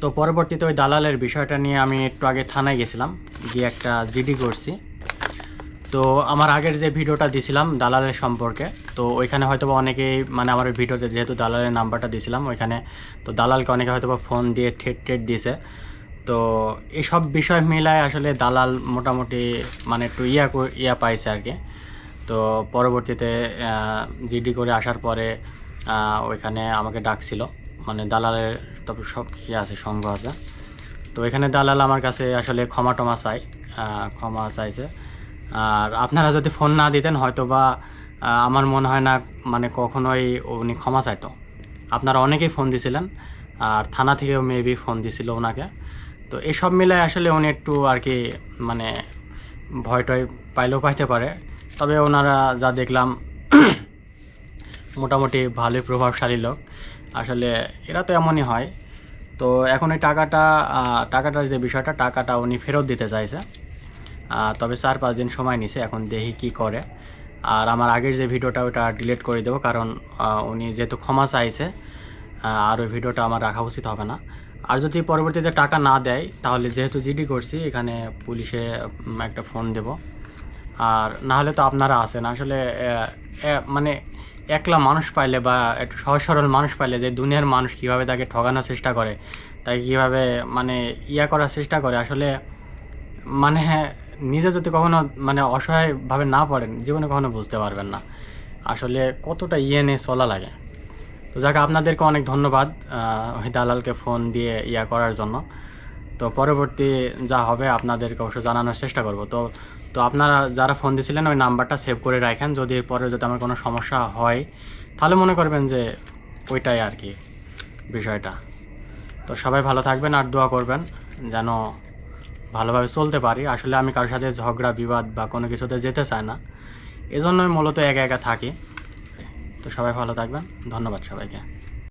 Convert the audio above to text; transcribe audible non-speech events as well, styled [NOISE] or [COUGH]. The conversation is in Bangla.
তো পরবর্তীতে ওই দালালের বিষয়টা নিয়ে আমি একটু আগে থানায় গেছিলাম, গিয়ে একটা জিডি করছি। তো আমার আগের যে ভিডিওটা দিছিলাম দালালের সম্পর্কে, তো ওইখানে হয়তো অনেকেই মানে আমার ভিডিওতে যেহেতু দালালের নাম্বারটা দিছিলাম, ওইখানে তো দালালকে অনেকে হয়তো ফোন দিয়ে ঠেট ঠেট দিয়েছে তো এসব বিষয় মিলায় আসলে দালাল মোটামুটি মানে একটু ইয়া ইয়া পাইছে আর কি। তো পরবর্তীতে জিডি করে আসার পরে ওইখানে আমাকে ডাকছিল মানে দালালের তবে সব ইয়ে আছে, সঙ্গ আছে। তো এখানে দালাল আমার কাছে আসলে ক্ষমা টমা চাই ক্ষমা চাইছে। আর আপনারা যদি ফোন না দিতেন হয়তো বা আমার মনে হয় না মানে কখনোই উনি ক্ষমা চাইতো। আপনারা অনেকেই ফোন দিছিলেন, আর থানা থেকেও মেবি ফোন দিছিল ওনাকে। তো এসব মিলে আসলে উনি একটু আর কি মানে ভয় টয় পাইলেও পাইতে পারে। তবে ওনারা যা দেখলাম, [COUGHS] মোটামুটি ভালোই প্রভাবশালী লোক। আসলে এরা তো এমনই হয়। তো এখন এই টাকাটা টাকাটার যে বিষয়টা, টাকাটা উনি ফেরত দিতে চাইছে। তবে চার পাঁচ দিন সময় নিছে, এখন দেখি কি করে। আর আমার আগের যে ভিডিওটা, ওটা ডিলিট করে দেবো, কারণ উনি যেহেতু ক্ষমা চাইছে আর ওই ভিডিওটা আমার রাখা উচিত হবে না। আর যদি পরবর্তীতে টাকা না দেয়, তাহলে যেহেতু জিডি করছি, এখানে পুলিশে একটা ফোন দেব। আর না হলে তো আপনারা আসেন আসলে মানে একলা মানুষ পাইলে বা একটু সহজ সরল মানুষ পাইলে যে দুনিয়ার মানুষ কীভাবে তাকে ঠকানোর চেষ্টা করে, তাকে কীভাবে মানে ইয়া করার চেষ্টা করে, আসলে মানে নিজে যদি কখনো মানে অসহায়ভাবে না পড়েন, জীবনে কখনো বুঝতে পারবেন না। আসলে কতটা ইয়ে নিয়ে চলা লাগে। তো যাকে, আপনাদেরকে অনেক ধন্যবাদ ওই দালালকে ফোন দিয়ে ইয়া করার জন্য। তো পরবর্তী যা হবে, আপনাদেরকে অবশ্য জানানোর চেষ্টা করব। তো তো আপনারা যারা ফোন দিয়েছিলেন, ওই নাম্বারটা সেভ করে রাখেন। যদি এরপরে যদি আমার কোনো সমস্যা হয়, তাহলে মনে করবেন যে ওইটাই আর কি বিষয়টা। তো সবাই ভালো থাকবেন আর দোয়া করবেন যেন ভালোভাবে চলতে পারি। আসলে আমি কারোর সাথে ঝগড়া, বিবাদ বা কোনো কিছুতে যেতে চাই না। এজন্যই মূলত একা একা থাকি। তো সবাই ভালো থাকবেন। ধন্যবাদ সবাইকে।